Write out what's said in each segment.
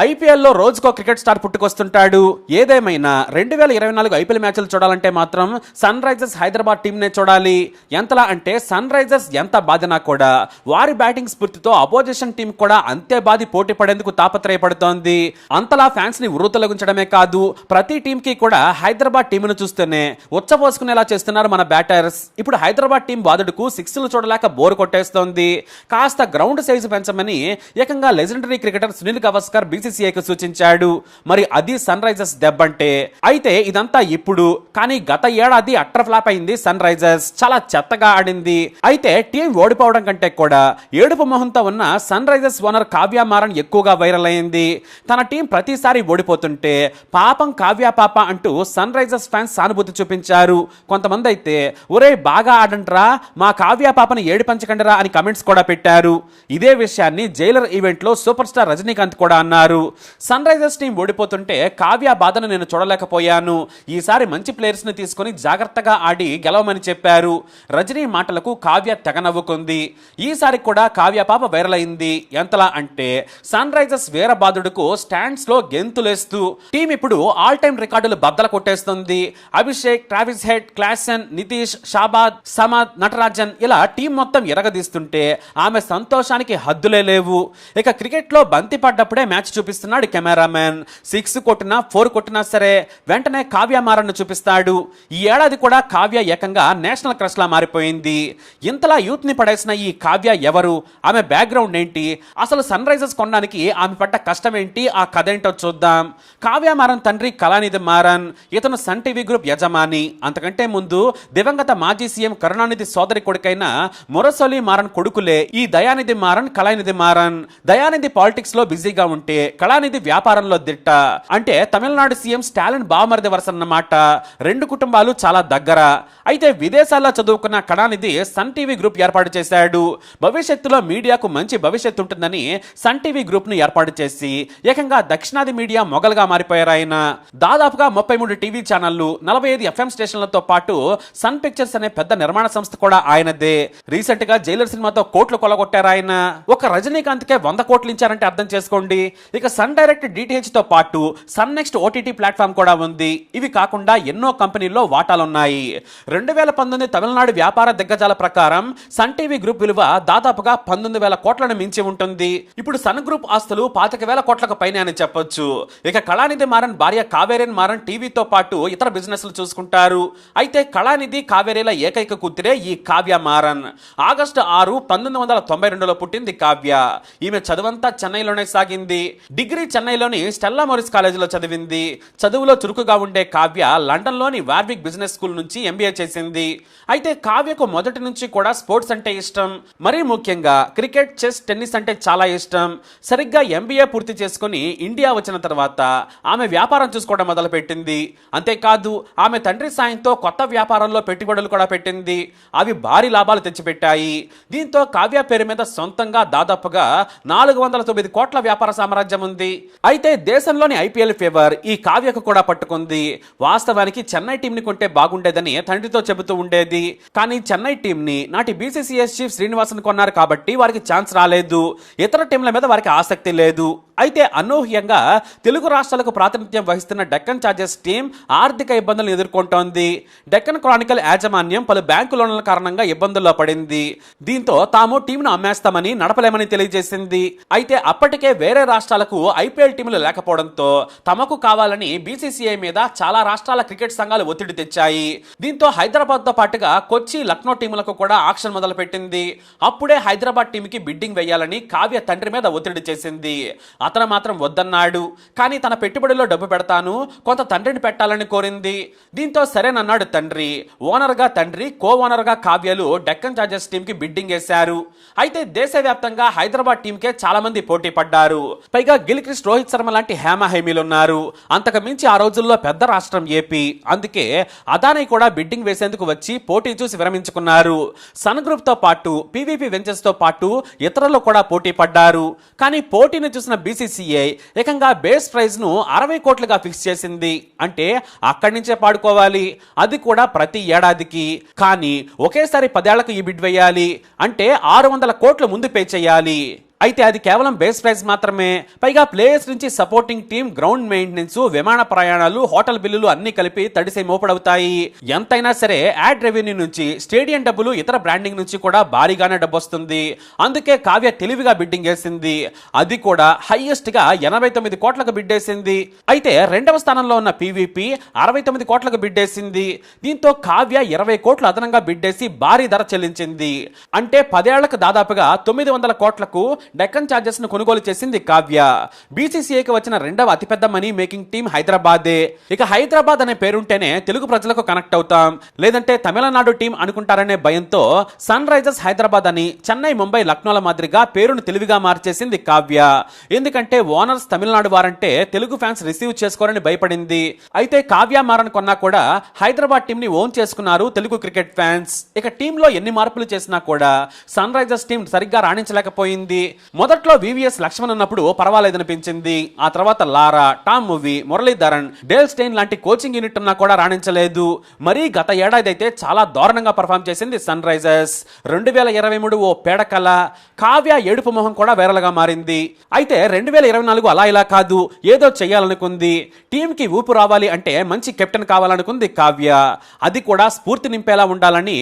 ఐపీఎల్లో రోజుకో cricket star పుట్టుకొస్తుంటాడు. ఏదేమైనా రెండు వేల ఇరవై నాలుగు ఐపీఎల్ మ్యాచ్లు చూడాలంటే మాత్రం సన్ రైజర్స్ హైదరాబాద్ టీంనే చూడాలి. ఎంతలా అంటే సన్ రైజర్స్ ఎంత బాధినా కూడా వారి బ్యాటింగ్ స్ఫూర్తితో అపోజిషన్ టీం కూడా అంతే బాధి పోటీ పడేందుకు తాపత్రయపడుతోంది. అంతలా ఫ్యాన్స్ని ఉర్రూతలగించడమే కాదు ప్రతి టీంకి కూడా హైదరాబాద్ టీంను చూస్తేనే ఉచ్చపోసుకునేలా చేస్తున్నారు మన బ్యాటర్స్. ఇప్పుడు హైదరాబాద్ టీం బాధుడుకు సిక్స్లు చూడలేక బోర్ కొట్టేస్తోంది. కాస్త గ్రౌండ్ సైజు పెంచమని ఏకంగా లెజెండరీ క్రికెటర్ సునీల్ గవస్కర్ బీసీసీఐకి సూచించాడు. మరి అది సన్ రైజర్స్ దెబ్బంటే? అయితే ఇదంతా ఇప్పుడు. కానీ గత ఏడాది అట్టర్ ఫ్లాప్ అయింది సన్ రైజర్స్. చాలా చెత్తగా ఆడింది. అయితే టీం ఓడిపోవడం కంటే కూడా ఏడుపు మొహంతో ఉన్న Sunrisers owner Kavya Maran ఎక్కువగా వైరల్ అయింది. తన టీం ప్రతిసారి ఓడిపోతుంటే పాపం కావ్య పాప అంటూ సన్ రైజర్స్ ఫ్యాన్స్ సానుభూతి చూపించారు. కొంతమంది అయితే ఒరే బాగా ఆడంట్రా. మా కావ్య పాపను ఏడు పంచకండిరా అని కమెంట్స్ కూడా పెట్టారు. ఇదే విషయాన్ని జైలర్ ఈవెంట్లో సూపర్ స్టార్ రజనీకాంత్ కూడా అన్నారు. సన్ రైజర్స్ టీం ఓడిపోతుంటే కావ్య బాధను నేను చూడలేకపోయాను. ఈసారి మంచి ప్లేయర్స్ని తీసుకొని జాగ్రత్తగా ఆడి గెలవమని చెప్పారు. రజనీ మాటలకు కావ్య తెగ నవ్వుకుంది. ఈసారి కూడా కావ్య పాప వైరల్ అయింది. ఎంతలా అంటే సన్ రైజర్స్ వీరబాదుడుకు స్టాండ్స్లో గెంతులేస్తూ టీం ఇప్పుడు ఆల్ టైమ్ రికార్డులు బద్దలు కొట్టేస్తుంది. Abhishek Travis Head Klaasen Nitish Shahbaz Samad Natarajan ఇలా టీం మొత్తం ఎరగదీస్తుంటే ఆమె సంతోషానికి హద్దులే లేవు. ఇక క్రికెట్లో బంతి పడ్డప్పుడే మ్యాచ్ చూపిస్తున్నాడు కెమెరామెన్ సిక్స్ కొట్టినా ఫోర్ కొట్టినా సరే వెంటనే కావ్య మారన్ను చూపిస్తాడు. ఈ ఏడాది కూడా కావ్య ఏకంగా నేషనల్ క్రష్ లా మారిపోయింది. ఇంతలా యూత్ని పడేసిన ఈ కావ్య ఎవరు? ఆమె బ్యాక్గ్రౌండ్ ఏంటి? అసలు సన్ రైజర్స్ కొనడానికి ఆమె పడ్డ కష్టం ఏంటి ఆ కథ ఏంటో చూద్దాం. కావ్య మారన్ తండ్రి కళానిధి మారన్ ఇతను సన్ టీవీ గ్రూప్ యజమాని. అంతకంటే ముందు దివంగత మాజీ సీఎం కరుణానిధి సోదరి కొడుకైన మురసొలి మారన్ కొడుకులే. ఈ దయానిధి మారన్ కళానిధి మారన్. దయానిధి పాలిటిక్స్లో బిజీగా ఉంటే కళానిధి వ్యాపారంలో దిట్ట. అంటే తమిళనాడు సీఎం స్టాలిన్ బావమరిది వరుస అన్నమాట రెండు కుటుంబాలు చాలా దగ్గర. అయితే విదేశాల్లో చదువుకున్న కళానిధి సన్ టీవీ గ్రూప్ ఏర్పాటు చేశాడు. భవిష్యత్తులో మీడియాకు మంచి భవిష్యత్తు ఉంటుందని సన్ టీవీ గ్రూప్ను ఏర్పాటు చేసి ఏకంగా దక్షిణాది మీడియా మొగలుగా మారిపోయారు ఆయన. దాదాపుగా ముప్పై మూడు టీవీ ఛానళ్ళు నలభై ఐదు ఎఫ్ఎం స్టేషన్లతో పాటు సన్ పిక్చర్స్ అనే పెద్ద నిర్మాణ సంస్థ కూడా ఆయనదే. రీసెంట్గా జైలర్ సినిమాతో కోట్లు కొలగొట్టారు ఆయన. ఒక రజనీకాంత్ కే వంద కోట్లు ఇచ్చారంటే అర్థం చేసుకోండి. ఇక ఇక సన్ డైరెక్ట్ డిటిహెచ్తో పాటు సన్ నెక్స్ట్ ఓటీటీ ప్లాట్ఫామ్ కూడా ఉంది. ఇవి కాకుండా ఎన్నో కంపెనీల్లో వాటాలు ఉన్నాయి రెండు వేల పంతొమ్మిది తమిళనాడు వ్యాపార దిగ్గజాల ప్రకారం సన్ టీవీ గ్రూప్ విలువ దాదాపుగా పంతొమ్మిది వేల కోట్లను మించి ఉంటుంది. ఇప్పుడు సన్ గ్రూప్ ఆస్తులు పాతిక వేల కోట్లకు పైన అని చెప్పొచ్చు. ఇక కళానిధి మారన్ భార్య కావేరేన్ మారన్ టీవీతో పాటు ఇతర బిజినెస్లు చూసుకుంటారు. అయితే కళానిధి కావేరీల ఏకైక కూతురే ఈ కావ్య మారన్. ఆగస్టు ఆరు పంతొమ్మిది వందల తొంభై రెండులో పుట్టింది కావ్య. ఈమె చదువంతా చెన్నైలోనే సాగింది. డిగ్రీ చెన్నైలోని స్టెల్లా మోరిస్ కాలేజీలో చదివింది. చదువులో చురుకుగా ఉండే కావ్య లండన్లోని వార్విక్ బిజినెస్ స్కూల్ నుంచి ఎంబీఏ చేసింది. అయితే కావ్యకు మొదటి నుంచి కూడా స్పోర్ట్స్ అంటే ఇష్టం. మరీ ముఖ్యంగా క్రికెట్ చెస్ టెన్నిస్ అంటే చాలా ఇష్టం. సరిగ్గా ఎంబీఏ పూర్తి చేసుకుని ఇండియా వచ్చిన తర్వాత ఆమె వ్యాపారం చూసుకోవడం మొదలుపెట్టింది. అంతేకాదు ఆమె తండ్రి సాయంతో కొత్త వ్యాపారంలో పెట్టుబడులు కూడా పెట్టింది. అవి భారీ లాభాలు తెచ్చిపెట్టాయి. దీంతో కావ్య పేరు మీద సొంతంగా దాదాపుగా నాలుగు వందల తొమ్మిది కోట్ల వ్యాపార సామ్రాజ్యం ఉంది. అయితే దేశంలోని ఐపీఎల్ ఫేవర్ ఈ కావ్యకు కూడా పట్టుకుంది. వాస్తవానికి చెన్నై టీంని కొంటే బాగుండేదని తండ్రితో చెబుతూ ఉండేది. కానీ చెన్నై టీంని నాటి బీసీసీఎస్ చీఫ్ శ్రీనివాసన్ కొన్నారు కాబట్టి వారికి ఛాన్స్ రాలేదు. ఇతర టీంల మీద వారికి ఆసక్తి లేదు. అయితే అనూహ్యంగా తెలుగు రాష్ట్రాలకు ప్రాతినిధ్యం వహిస్తున్న డెక్కన్ చార్జెస్ టీం ఆర్థిక ఇబ్బందులను ఎదుర్కొంటోంది. డెక్కన్ క్రానికల్ యాజమాన్యం పలు బ్యాంకు లోన్ల కారణంగా ఇబ్బందుల్లో పడింది. దీంతో తాము టీంను అమ్మేస్తామని నడపలేమని తెలియజేసింది. అయితే అప్పటికే వేరే రాష్ట్రాలకు ఐపీఎల్ టీంలు లేకపోవడంతో తమకు కావాలని బీసీసీఐ మీద చాలా రాష్ట్రాల క్రికెట్ సంఘాలు ఒత్తిడి తెచ్చాయి. దీంతో హైదరాబాద్తో పాటుగా కొచ్చి లక్నో టీములకు కూడా ఆక్షన్ మొదలుపెట్టింది. అప్పుడే హైదరాబాద్ టీంకి బిడ్డింగ్ వేయాలని కావ్య తండ్రి మీద ఒత్తిడి చేసింది. అతను మాత్రం వద్దన్నాడు. కానీ తన పెట్టుబడిలో డబ్బు పెడతాను కొంత తండ్రిని పెట్టాలని కోరింది. దీంతో సరేనన్నాడు తండ్రి. ఓనర్గా తండ్రి కో ఓనర్గా కావ్యలు డెక్కన్ చార్జర్స్ టీంకి బిడ్డింగ్ వేశారు. అయితే దేశవ్యాప్తంగా హైదరాబాద్ టీంకే చాలా మంది పోటీ పడ్డారు. పైగా పైగా రోహిత్ శర్మ లాంటి హేమ హైమీలు ఉన్నారు అంతకు మించి ఆ రోజుల్లో పెద్ద రాష్ట్రం ఏపీ. అందుకే అదానీ కూడా బిడ్డింగ్ వేసేందుకు వచ్చి పోటీ చూసి విరమించుకున్నారు. సన్ గ్రూప్తో పాటు పీవీపీ వెంచర్స్తో పాటు ఇతరులు కూడా పోటీ పడ్డారు. కానీ పోటీని చూసిన బీసీసీఐ ఏకంగా బేస్ ప్రైజ్ను అరవై కోట్లుగా ఫిక్స్ చేసింది. అంటే అక్కడి నుంచే పాడుకోవాలి. అది కూడా ప్రతి ఏడాదికి. కానీ ఒకేసారి పదేళ్ళకు ఈ బిడ్ వేయాలి. అంటే ఆరు వందల కోట్లు ముందు పే చేయాలి. అయితే అది కేవలం బేస్ ప్రైస్ మాత్రమే. పైగా ప్లేయర్స్ నుంచి సపోర్టింగ్ టీం గ్రౌండ్ మెయింటెనెన్స్ విమాన ప్రయాణాలు హోటల్ బిల్లులు అన్ని కలిపి తడిసే మోపడవుతాయి. ఎంతైనా సరే యాడ్ రెవెన్యూ నుంచి స్టేడియం డబ్బులు ఇతర బ్రాండింగ్ నుంచి కూడా భారీగానే డబ్బు వస్తుంది అందుకే కావ్య తెలివిగా బిడ్డింగ్ వేసింది అది కూడా హైయెస్ట్గా ఎనభై తొమ్మిది కోట్లకు బిడ్డేసింది అయితే రెండవ స్థానంలో ఉన్న పీవీపీ అరవై తొమ్మిది కోట్లకు బిడ్డేసింది దీంతో కావ్య ఇరవై కోట్లు అదనంగా బిడ్డేసి భారీ ధర చెల్లించింది. అంటే పదేళ్ళకు దాదాపుగా తొమ్మిది వందల కోట్లకు డెక్కన్ చార్జెస్ను కొనుగోలు చేసింది కావ్య. బీసీసీఐకి వచ్చిన రెండవ అతిపెద్ద మనీ మేకింగ్ టీం హైదరాబాదే. ఇక హైదరాబాద్ అనే పేరుంటేనే తెలుగు ప్రజలకు కనెక్ట్ అవుతాం. లేదంటే తమిళనాడు టీం అనుకుంటారనే భయంతో సన్ రైజర్స్ హైదరాబాద్ అని చెన్నై ముంబై లక్నోల మాదిరిగా పేరును తెలివిగా మార్చేసింది కావ్య. ఎందుకంటే ఓనర్స్ తమిళనాడు వారంటే తెలుగు ఫ్యాన్స్ రిసీవ్ చేసుకోరని భయపడింది. అయితే కావ్య మారన్ కొన్నా కూడా హైదరాబాద్ టీం ని ఓన్ చేసుకున్నారు తెలుగు క్రికెట్ ఫ్యాన్స్. ఇక టీంలో ఎన్ని మార్పులు చేసినా కూడా సన్ రైజర్స్ టీం సరిగ్గా రాణించలేకపోయింది. మొదట్లో వివిఎస్ లక్ష్మణ్ ఉన్నప్పుడు పర్వాలేదనిపించింది. ఆ తర్వాత Lara Tom Moody Muralitharan Dale Steyn లాంటి కోచింగ్ యూనిట్ ఉన్నా కూడా రాణించలేదు. మరీ గత ఏడాది అయితే చాలా దారుణంగా పర్ఫామ్ చేసింది సన్ రైజర్స్. రెండు వేల ఇరవై మూడు ఓ పేడకల కావ్య ఏడుపు మొహం కూడా వైరల్గా మారింది. అయితే రెండు వేల ఇరవై నాలుగు అలా ఇలా కాదు ఏదో చేయాలనుకుంది టీంకి ఊపు రావాలి అంటే మంచి కెప్టెన్ కావాలనుకుంది కావ్య. అది కూడా స్ఫూర్తి నింపేలా ఉండాలని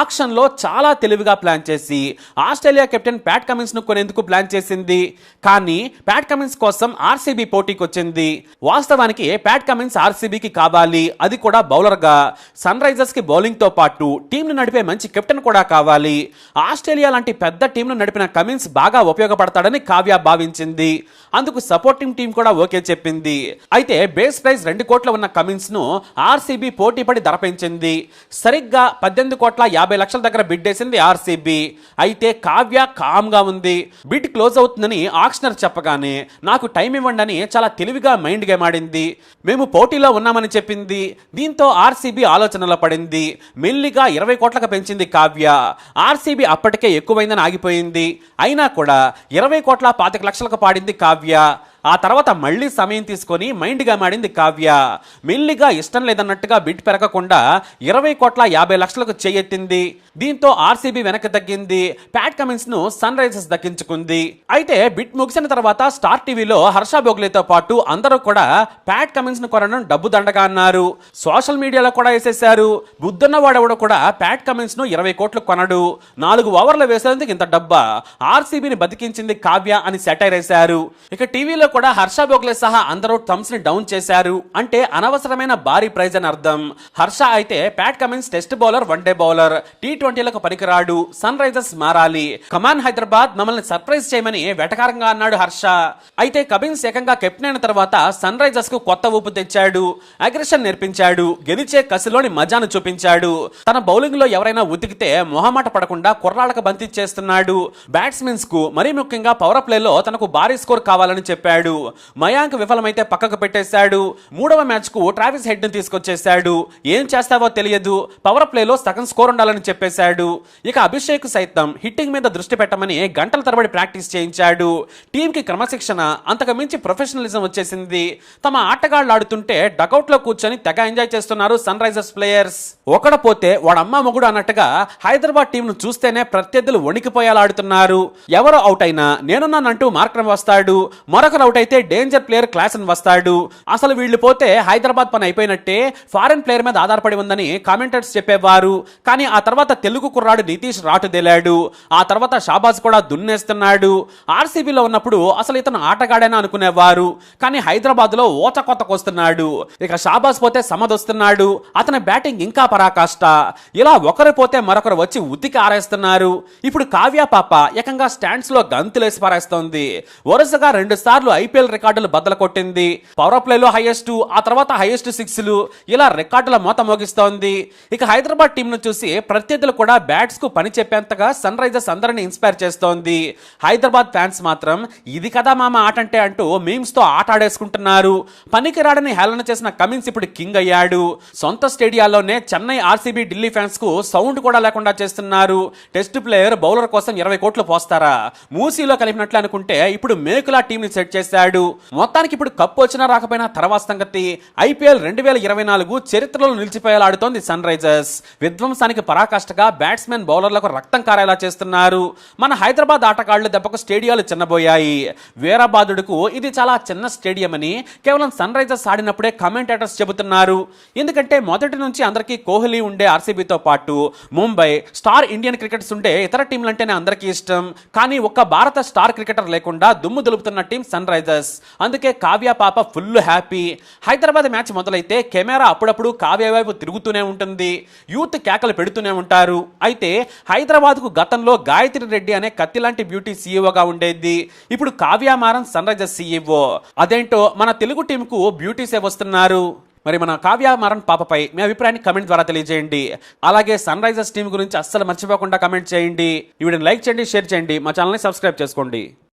ఆక్షన్లో చాలా తెలివిగా ప్లాన్ చేసి ఆస్ట్రేలియా కెప్టెన్ ప్యాట్ కమిన్స్ను ను కొనేందుకు ప్లాన్ చేసింది? కానీ ప్యాట్ కమిన్స్ కోసం ఆర్సీబీ పోటీకి వచ్చింది వాస్తవానికి ప్యాట్ కమిన్స్ ఆర్సీబీకి కావాలి. అది కూడా బౌలర్గా సన్ రైజర్స్కి బౌలింగ్తో పాటు టీంను నడిపే మంచి కెప్టెన్ కూడా కావాలి. ఆస్ట్రేలియా లాంటి పెద్ద టీంను నడిపిన కమిన్స్ బాగా ఉపయోగపడతాడని కావ్య భావించింది. అందుకు సపోర్టింగ్ టీం కూడా ఓకే చెప్పింది. అయితే బేస్ ప్రైస్ రెండు కోట్ల ఉన్న కమిన్స్ను ఆర్సీబీ పోటీపడి ధర పెంచింది సరిగ్గా పద్దెనిమిది కోట్ల యాభై లక్షల దగ్గర బిడ్డేసింది ఆర్సీబీ. అయితే కావ్య కామ్గా ఉంది. బిడ్ క్లోజ్ అవుతుందని ఆక్షనర్ చెప్పగానే నాకు టైం ఇవ్వండి అని చాలా తెలివిగా మైండ్ గేమ్ ఆడింది మేము పోటీలో ఉన్నామని చెప్పింది. దీంతో ఆర్సీబీ ఆలోచనలో పడింది. మెల్లిగా ఇరవై కోట్లకు పెంచింది కావ్య. ఆర్సీబీ అప్పటికే ఎక్కువైందని ఆగిపోయింది. అయినా కూడా ఇరవై కోట్ల పాతిక లక్షలకు పాడింది కావ్య. ఆ తర్వాత మళ్ళీ సమయం తీసుకొని మైండ్గా మాడింది కావ్య. మెల్లిగా ఇష్టం లేదన్నట్టుగా బిడ్ పెరగకుండా ఇరవై కోట్ల యాభై లక్షలకు చేయెత్తింది. దీంతో ఆర్సీబీ వెనక్కి తగ్గింది. ప్యాట్ కమిన్స్ను సన్ రైజర్స్ దక్కించుకుంది. అయితే బిట్ ముగిసిన తర్వాత స్టార్ టీవీలో హర్ష బోగ్లేతో పాటు అందరూ కూడా ప్యాట్ కమిన్స్ను కొనడం డబ్బు దండగా అన్నారు. సోషల్ మీడియాలో కూడా వేసేశారు. బుద్ధున్న వాడెవడో కూడా ప్యాట్ కమిన్స్ను ఇరవై కోట్లు కొనడు. నాలుగు ఓవర్లు వేసేందుకు ఇంత డబ్బా. ఆర్సీబీని బతికించింది కావ్య అని సెటైర్ వేశారు. ఇక టీవీలో కూడా హర్ష బోగ్లే సహా అందరూ థమ్స్ని డౌన్ చేశారు అంటే అనవసరమైన భారీ ప్రైజ్ అని అర్థం. హర్ష అయితే Pat Cummins test bowler one day bowler. T ట్వంటీలకు పనికిరాడు సన్ రైజర్స్ మారాలి. కమాన్ హైదరాబాద్ మమ్మల్ని సర్ప్రైజ్ చేయమని వెటకారంగా అన్నాడు హర్ష. అయితే కమిన్స్ ఏకంగా కెప్టెన్ అయిన తర్వాత సన్ రైజర్స్కు కొత్త ఊపు తెచ్చాడు. అగ్రెషన్ నేర్పించాడు. గెలిచే కసిలోని మజాను చూపించాడు. తన బౌలింగ్లో ఎవరైనా ఉతికితే మొహమాట పడకుండా కుర్రాళ్ళకు బంతి చేస్తున్నాడు బ్యాట్స్మెన్స్కు మరీ ముఖ్యంగా పవర్ ప్లేలో తనకు భారీ స్కోర్ కావాలని చెప్పాడు. మయాంక్ విఫలమైతే పక్కకు పెట్టేశాడు. మూడవ మ్యాచ్కు ట్రావిస్ హెడ్ని తీసుకొచ్చేశాడు. ఏం చేస్తావో తెలియదు. పవర్ ప్లేలో సగం స్కోర్ ఉండాలని చెప్పేశాడు. ఇక అభిషేక్ సైతం హిట్టింగ్ మీద దృష్టి పెట్టమని గంటల తరబడి ప్రాక్టీస్ చేయించాడు. టీం కి క్రమశిక్షణ అంతకు మించి ప్రొఫెషనలిజం వచ్చేసింది. తమ ఆటగాళ్ళు ఆడుతుంటే డకౌట్లో కూర్చొని తెగ ఎంజాయ్ చేస్తున్నారు సన్ రైజర్స్ ప్లేయర్స్. ఒకడ పోతే వాడమ్మ మొగుడు అన్నట్టుగా హైదరాబాద్ టీం ను చూస్తేనే ప్రత్యర్థులు వణికిపోయేలా ఆడుతున్నారు. ఎవరు అవుట్ అయినా నేనున్నానంటూ మార్కరం వస్తాడు. మరొకరు అవుట్ అయితే డేంజర్ ప్లేయర్ క్లాస్ అని వస్తాడు. అసలు వీళ్ళు పోతే హైదరాబాద్ పని అయిపోయినట్టే ఫారెన్ ప్లేయర్ మీద ఆధారపడి ఉందని కామెంటర్స్ చెప్పేవారు. కానీ ఆ తర్వాత తెలుగు కుర్రాడు నితీష్ రాటుదేలాడు ఆ తర్వాత షాబాజ్ కూడా దున్నేస్తున్నాడు. ఆర్సీబీలో ఉన్నప్పుడు అసలు ఇతను ఆటగాడేనా అనుకునేవారు. కానీ హైదరాబాద్లో ఓచ కొత్తకొస్తున్నాడు ఇక షాబాజ్ పోతే సమదొస్తున్నాడు. అతని బ్యాటింగ్ ఇంకా పరాకాష్ట. ఇలా ఒకరు పోతే మరొకరు వచ్చి ఉతికి ఆరేస్తున్నారు. ఇప్పుడు కావ్య పాప ఏకంగా స్టాండ్స్లో గంతులేసి పారేస్తోంది. వరుసగా రెండు సార్లు ఐపీఎల్ రికార్డులు బద్దలు కొట్టింది. పవర్ ప్లేలో హైయెస్ట్ ఆ తర్వాత హైయెస్ట్ సిక్స్లు ఇలా రికార్డుల మోత మోగిస్తోంది. ఇక హైదరాబాద్ టీంను చూసి ప్రత్యర్థులు కూడా బ్యాట్స్కు పని చెప్పేంతగా సన్ రైజర్స్ అందరిని ఇన్స్పైర్ చేస్తోంది. హైదరాబాద్ ఫ్యాన్స్ మాత్రం ఇది కదా మామ ఆట అంటే అంటూ మీమ్స్తో ఆట ఆడేసుకుంటున్నారు. పనికిరాడని హేళన చేసిన కమిన్స్ ఇప్పుడు కింగ్ అయ్యాడు. సొంత స్టేడియాల్లోనే చెన్నై ఆర్సీబీ ఢిల్లీ ఫ్యాన్స్కు సౌండ్ కూడా లేకుండా చేస్తున్నారు. టెస్ట్ ప్లేయర్ బౌలర్ కోసం ఇరవై కోట్లు పోస్తారా? మూసీలో కలిపినట్లు అనుకుంటే ఇప్పుడు మేకులా టీం ని సెట్ చేశాడు. మొత్తానికి ఇప్పుడు కప్పు వచ్చినా రాకపోయినా తర్వాత సంగతి ఐపీఎల్ రెండు వేల ఇరవై నాలుగు చరిత్రలో నిలిచిపోయేలాడుతోంది సన్ రైజర్స్. విధ్వంసానికి పరాకాష్ఠగా బ్యాట్స్మెన్ బౌలర్లకు రక్తం కారేలా చేస్తున్నారు. మన హైదరాబాద్ ఆటగాళ్ళు దెబ్బకు స్టేడియాలు చిన్నబోయాయి. వీరాబాదుడుకు ఇది చాలా చిన్న స్టేడియం అని కేవలం సన్ రైజర్స్ ఆడినప్పుడే కమెంటేటర్స్ చెబుతున్నారు. ఎందుకంటే మొదటి నుంచి అందరికీ కోహ్లీ ఉండే ఆర్సీబీతో పాటు ముంబై స్టార్ ఇండియన్ క్రికెటర్స్ ఉండే ఇతర టీంలంటేనే అందరికీ ఇష్టం. కానీ ఒక్క భారత స్టార్ క్రికెటర్ లేకుండా దుమ్ము దులుపుతున్న టీం సన్ రైజర్స్. అందుకే కావ్య పాప ఫుల్ హ్యాపీ. హైదరాబాద్ మ్యాచ్ మొదలైతే కెమెరా అప్పుడప్పుడు కావ్య వైపు తిరుగుతూనే ఉంటుంది. యూత్ కేకలు పెడుతూనే ఉంటారు. అయితే హైదరాబాద్కు గతంలో గాయత్రి రెడ్డి అనే కత్తి లాంటి బ్యూటీ సీఈఓగా ఉండేది. ఇప్పుడు Kavya Maran Sunrisers CEO. అదేంటో మన తెలుగు టీంకు బ్యూటీసే వస్తున్నారు. మరి మన కావ్య మరణ్ పాపపై మీ అభిప్రాయాన్ని కమెంట్ ద్వారా తెలియజేయండి. అలాగే సన్ రైజర్స్ టీం గురించి అస్సలు మర్చిపోకుండా కమెంట్ చేయండి. ఈ వీడియోని లైక్ చేయండి షేర్ చేయండి. మా ఛానల్ని సబ్స్క్రైబ్ చేసుకోండి.